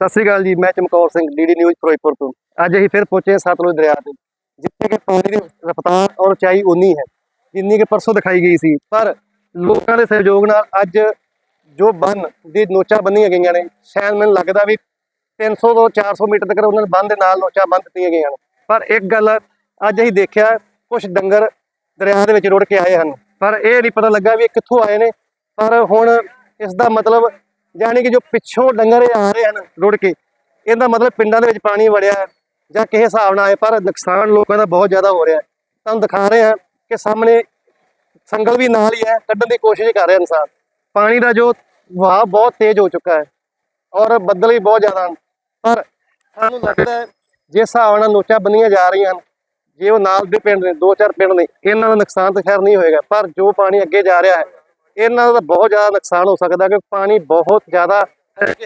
ਸਤਿ ਸ੍ਰੀ ਅਕਾਲ ਜੀ, ਮੈਂ ਚਮਕੌਰ ਸਿੰਘ ਡੀਡੀ ਨਿਊਜ਼ ਫਿਰੋਜ਼ਪੁਰ ਤੋਂ। ਅੱਜ ਅਸੀਂ ਫਿਰ ਪਹੁੰਚੇ ਹਾਂ ਸਤਲੁਜ ਦਰਿਆ ਤੇ, ਜਿੱਥੇ ਕਿ ਪਾਣੀ ਦੀ ਰਫ਼ਤਾਰ ਔਰ ਉਚਾਈ ਉਨੀ ਹੈ, ਜਿੰਨੀ ਕਿ ਪਰਸੋਂ ਦਿਖਾਈ ਗਈ ਸੀ। ਪਰ ਲੋਕਾਂ ਦੇ ਸਹਿਯੋਗ ਨਾਲ ਅੱਜ ਜੋ ਬੰਨ ਦੀ ਨੋਚਾਂ ਬੰਨੀਆਂ ਗਈਆਂ ਨੇ, ਸ਼ਾਇਦ ਮੈਨੂੰ ਲੱਗਦਾ ਵੀ 300 ਤੋਂ 400 ਮੀਟਰ ਤੱਕ ਉਹਨਾਂ ਨੇ ਬੰਨ ਦੇ ਨਾਲ ਨੋਚਾਂ ਬੰਨ ਦਿੱਤੀਆਂ ਗਈਆਂ ਨੇ। ਪਰ ਇੱਕ ਗੱਲ ਅੱਜ ਅਸੀਂ ਦੇਖਿਆ ਕੁਝ ਡੰਗਰ ਦਰਿਆ ਦੇ ਵਿੱਚ ਰੁੜ ਕੇ ਆਏ ਹਨ। ਪਰ ਇਹ ਨਹੀਂ ਪਤਾ ਲੱਗਾ ਵੀ ਇਹ ਕਿੱਥੋਂ ਆਏ ਨੇ। ਪਰ ਹੁਣ ਇਸ ਦਾ ਮਤਲਬ ਯਾਨੀ ਕਿ ਜੋ ਪਿੱਛੋਂ ਡੰਗਰ ਆ ਰਹੇ ਹਨ ਰੁੜ ਕੇ, ਇਹਦਾ ਮਤਲਬ ਪਿੰਡਾਂ ਦੇ ਵਿੱਚ ਪਾਣੀ ਵੜਿਆ ਹੈ ਜਾਂ ਕਿਸੇ ਹਿਸਾਬ ਨਾਲ ਆਏ, ਪਰ ਨੁਕਸਾਨ ਲੋਕਾਂ ਦਾ ਬਹੁਤ ਜ਼ਿਆਦਾ ਹੋ ਰਿਹਾ ਹੈ। ਤੁਹਾਨੂੰ ਦਿਖਾ ਰਹੇ ਹਾਂ ਕਿ ਸਾਹਮਣੇ ਸੰਗਲ ਵੀ ਨਾਲ ਹੀ ਹੈ, ਕੱਢਣ ਦੀ ਕੋਸ਼ਿਸ਼ ਕਰ ਰਿਹਾ ਇਨਸਾਨ। ਪਾਣੀ ਦਾ ਜੋ ਵਹਾਅ ਬਹੁਤ ਤੇਜ਼ ਹੋ ਚੁੱਕਾ ਹੈ ਔਰ ਬੱਦਲ ਵੀ ਬਹੁਤ ਜ਼ਿਆਦਾ ਹਨ। ਪਰ ਸਾਨੂੰ ਲੱਗਦਾ ਹੈ ਜਿਸ ਹਿਸਾਬ ਨਾਲ ਨੋਚਾਂ ਬੰਨੀਆਂ ਜਾ ਰਹੀਆਂ ਹਨ, ਜੇ ਉਹ ਨਾਲ ਦੇ ਪਿੰਡ ਨੇ, ਦੋ ਚਾਰ ਪਿੰਡ ਨੇ, ਇਹਨਾਂ ਦਾ ਨੁਕਸਾਨ ਤਾਂ ਖੈਰ ਨਹੀਂ ਹੋਏਗਾ, ਪਰ ਜੋ ਪਾਣੀ ਅੱਗੇ ਜਾ ਰਿਹਾ ਹੈ ਇਹਨਾਂ ਦਾ ਬਹੁਤ ਜ਼ਿਆਦਾ ਨੁਕਸਾਨ ਹੋ ਸਕਦਾ ਕਿਉਂਕਿ ਪਾਣੀ ਬਹੁਤ ਜ਼ਿਆਦਾ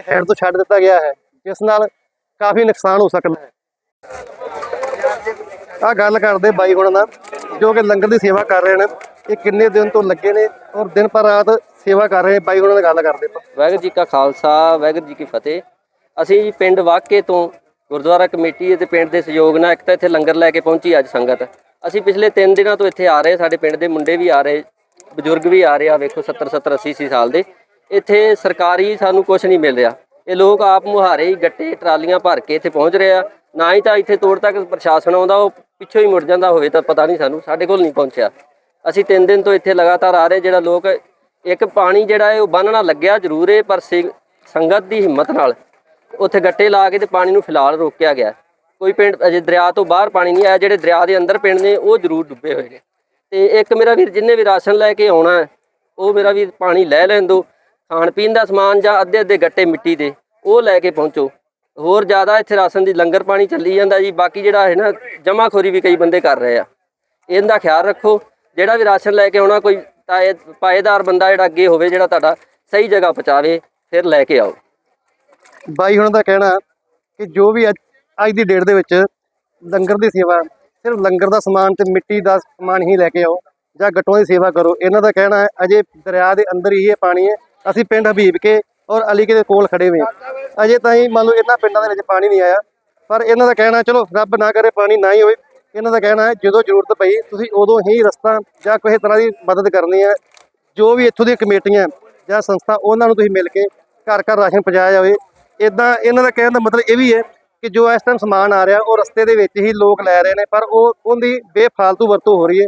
ਹੈਡ ਤੋਂ ਛੱਡ ਦਿੱਤਾ ਗਿਆ ਹੈ, ਜਿਸ ਨਾਲ ਕਾਫੀ ਨੁਕਸਾਨ ਹੋ ਸਕਦਾ ਹੈ। ਆ ਗੱਲ ਕਰਦੇ ਬਾਈ ਹੁਣ ਨਾਲ, ਜੋ ਕਿ ਲੰਗਰ ਦੀ ਸੇਵਾ ਕਰ ਰਹੇ ਨੇ, ਇਹ ਕਿੰਨੇ ਦਿਨ ਤੋਂ ਲੱਗੇ ਨੇ ਔਰ ਦਿਨ ਪਰ ਰਾਤ ਸੇਵਾ ਕਰ ਰਹੇ ਬਾਈ ਉਹਨਾਂ ਨਾਲ ਗੱਲ ਕਰਦੇ ਆਪਾਂ। ਵਾਹਿਗੁਰੂ ਜੀ ਕਾ ਖਾਲਸਾ, ਵਾਹਿਗੁਰੂ ਜੀ ਕੀ ਫਤਿਹ। ਅਸੀਂ ਜੀ ਪਿੰਡ ਵਾਕੇ ਤੋਂ ਗੁਰਦੁਆਰਾ ਕਮੇਟੀ ਅਤੇ ਪਿੰਡ ਦੇ ਸਹਿਯੋਗ ਨਾਲ ਇੱਕ ਤਾਂ ਇੱਥੇ ਲੰਗਰ ਲੈ ਕੇ ਪਹੁੰਚੀ ਅੱਜ ਸੰਗਤ। ਅਸੀਂ ਪਿਛਲੇ 3 ਦਿਨਾਂ ਤੋਂ ਇੱਥੇ ਆ ਰਹੇ ਸਾਡੇ ਪਿੰਡ ਦੇ ਮੁੰਡੇ ਵੀ ਆ ਰਹੇ ਬਜ਼ੁਰਗ ਵੀ ਆ ਰਿਹਾ ਵੇਖੋ 70 70 80 80 ਸਾਲ ਦੇ। ਇੱਥੇ ਸਰਕਾਰੀ ਸਾਨੂੰ ਕੁਝ ਨਹੀਂ ਮਿਲ ਰਿਹਾ। ਇਹ ਲੋਕ ਆਪ ਮੁਹਾਰੇ ਹੀ ਗੱਟੇ, ਟਰਾਲੀਆਂ ਭਰ ਕੇ ਇੱਥੇ ਪਹੁੰਚ ਰਹੇ ਆ। ਨਾ ਹੀ ਤਾਂ ਇੱਥੇ ਤੋੜ ਤੱਕ ਪ੍ਰਸ਼ਾਸਨ ਆਉਂਦਾ, ਉਹ ਪਿੱਛੋਂ ਹੀ ਮੁੜ ਜਾਂਦਾ, ਹੋਵੇ ਤਾਂ ਪਤਾ ਨਹੀਂ ਸਾਨੂੰ, ਸਾਡੇ ਕੋਲ ਨਹੀਂ ਪਹੁੰਚਿਆ। ਅਸੀਂ 3 ਦਿਨ ਤੋਂ ਇੱਥੇ ਲਗਾਤਾਰ ਆ ਰਹੇ, ਜਿਹੜਾ ਲੋਕ ਇੱਕ ਪਾਣੀ ਜਿਹੜਾ ਹੈ, ਉਹ ਬੰਨਣਾ ਲੱਗਿਆ ਜ਼ਰੂਰ ਹੈ ਪਰ ਸਿ- ਸੰਗਤ ਦੀ ਹਿੰਮਤ ਨਾਲ ਉੱਥੇ ਗੱਟੇ ਲਾ ਕੇ ਤੇ ਪਾਣੀ ਨੂੰ ਫਿਲਹਾਲ ਰੋਕਿਆ ਗਿਆ। ਕੋਈ ਪਿੰਡ, ਅਜੇ ਦਰਿਆ ਤੋਂ ਬਾਹਰ ਪਾਣੀ ਨਹੀਂ ਆਇਆ, ਜਿਹੜੇ ਦਰਿਆ ਦੇ ਅੰਦਰ ਪਿੰਡ ਨੇ, ਉਹ ਜ਼ਰੂਰ ਡੁੱਬੇ ਹੋਏ ਨੇ। ਤੇ ਇੱਕ ਮੇਰਾ ਵੀਰ ਜਿੰਨੇ ਵੀ ਰਾਸ਼ਨ ਲੈ ਕੇ ਆਉਣਾ ਉਹ ਮੇਰਾ ਵੀਰ ਪਾਣੀ ਲੈ ਲੈਣ ਦਿਓ ਖਾਣ ਪੀਣ ਦਾ ਸਮਾਨ ਜਾਂ ਅੱਧੇ ਅੱਧੇ ਗੱਟੇ ਮਿੱਟੀ ਦੇ, ਉਹ ਲੈ ਕੇ ਪਹੁੰਚੋ। ਹੋਰ ਜ਼ਿਆਦਾ ਇੱਥੇ ਰਾਸ਼ਨ ਦੀ ਲੰਗਰ ਪਾਣੀ ਚੱਲੀ ਜਾਂਦਾ ਜੀ, ਬਾਕੀ ਜਿਹੜਾ ਹੈ ਨਾ ਜਮਾਖੋਰੀ ਵੀ ਕਈ ਬੰਦੇ ਕਰ ਰਹੇ ਆ। ਇਹਦਾ ਖਿਆਲ ਰੱਖੋ, ਜਿਹੜਾ ਵੀ ਰਾਸ਼ਨ ਲੈ ਕੇ ਆਉਣਾ, ਕੋਈ ਤਾਏ, ਪਾਏਦਾਰ ਬੰਦਾ ਜਿਹੜਾ ਅੱਗੇ ਹੋਵੇ, ਜਿਹੜਾ ਤੁਹਾਡਾ ਸਹੀ ਜਗ੍ਹਾ ਪਹੁੰਚਾਵੇ, ਫਿਰ ਲੈ ਕੇ ਆਓ। ਬਾਈ ਹੁਣ ਦਾ ਕਹਿਣਾ ਕਿ ਜੋ ਵੀ ਅੱਜ ਅੱਜ ਦੀ ਡੇਟ ਦੇ ਵਿੱਚ ਲੰਗਰ ਦੀ ਸੇਵਾ ਸਿਰਫ ਲੰਗਰ ਦਾ ਸਮਾਨ ਤੇ ਮਿੱਟੀ ਦਾ ਸਮਾਨ ਹੀ ਲੈ ਕੇ ਆਓ ਜਾਂ ਗੱਟੋਂ ਦੀ ਸੇਵਾ ਕਰੋ। ਇਹਨਾਂ ਦਾ ਕਹਿਣਾ ਹੈ, ਅਜੇ ਦਰਿਆ ਦੇ ਅੰਦਰ ਹੀ ਇਹ ਪਾਣੀ ਹੈ। ਅਸੀਂ ਪਿੰਡ ਹਬੀਬ ਕੇ ਔਰ ਅਲੀ ਕੇ ਦੇ ਕੋਲ ਖੜੇ ਹੋਏ ਅਜੇ ਤਾਂ ਹੀ ਮੰਨ ਲਓ ਇਹਨਾਂ ਪਿੰਡਾਂ ਦੇ ਵਿੱਚ ਪਾਣੀ ਨਹੀਂ ਆਇਆ। ਪਰ ਇਹਨਾਂ ਦਾ ਕਹਿਣਾ ਚਲੋ ਰੱਬ ਨਾ ਕਰੇ ਪਾਣੀ ਨਾ ਹੀ ਹੋਵੇ। ਇਹਨਾਂ ਦਾ ਕਹਿਣਾ ਹੈ, ਜਦੋਂ ਜ਼ਰੂਰਤ ਪਈ, ਤੁਸੀਂ ਉਦੋਂ ਹੀ ਰਸਤਾ ਜਾਂ ਕਿਸੇ ਤਰ੍ਹਾਂ ਦੀ ਮਦਦ ਕਰਨੀ ਹੈ। ਜੋ ਵੀ ਇੱਥੋਂ ਦੀਆਂ ਕਮੇਟੀਆਂ ਜਾਂ ਸੰਸਥਾ, ਉਹਨਾਂ ਨੂੰ ਤੁਸੀਂ ਮਿਲ ਕੇ ਘਰ ਘਰ ਰਾਸ਼ਨ ਪਹੁੰਚਾਇਆ ਜਾਵੇ। ਇਦਾਂ ਇਹਨਾਂ ਦਾ ਕਹਿਣ ਦਾ ਮਤਲਬ ਇਹ ਵੀ ਹੈ ਕਿ ਜੋ ਇਸ ਟਾਈਮ ਸਮਾਨ ਆ ਰਿਹਾ, ਉਹ ਰਸਤੇ ਦੇ ਵਿੱਚ ਹੀ ਲੋਕ ਲੈ ਰਹੇ ਨੇ, ਪਰ ਉਹ ਉਹਦੀ ਬੇਫਾਲਤੂ ਵਰਤੋਂ ਹੋ ਰਹੀ ਹੈ।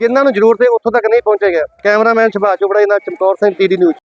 ਜਿਨ੍ਹਾਂ ਨੂੰ ਜ਼ਰੂਰਤ ਹੈ, ਉੱਥੋਂ ਤੱਕ ਨਹੀਂ ਪਹੁੰਚਿਆ ਗਿਆ। ਕੈਮਰਾਮੈਨ ਸੁਭਾਸ਼ ਚੋਪੜਾ ਜੀ ਨਾਲ ਚਮਕੌਰ ਸਿੰਘ ਟੀਡੀ ਨਿਊਜ਼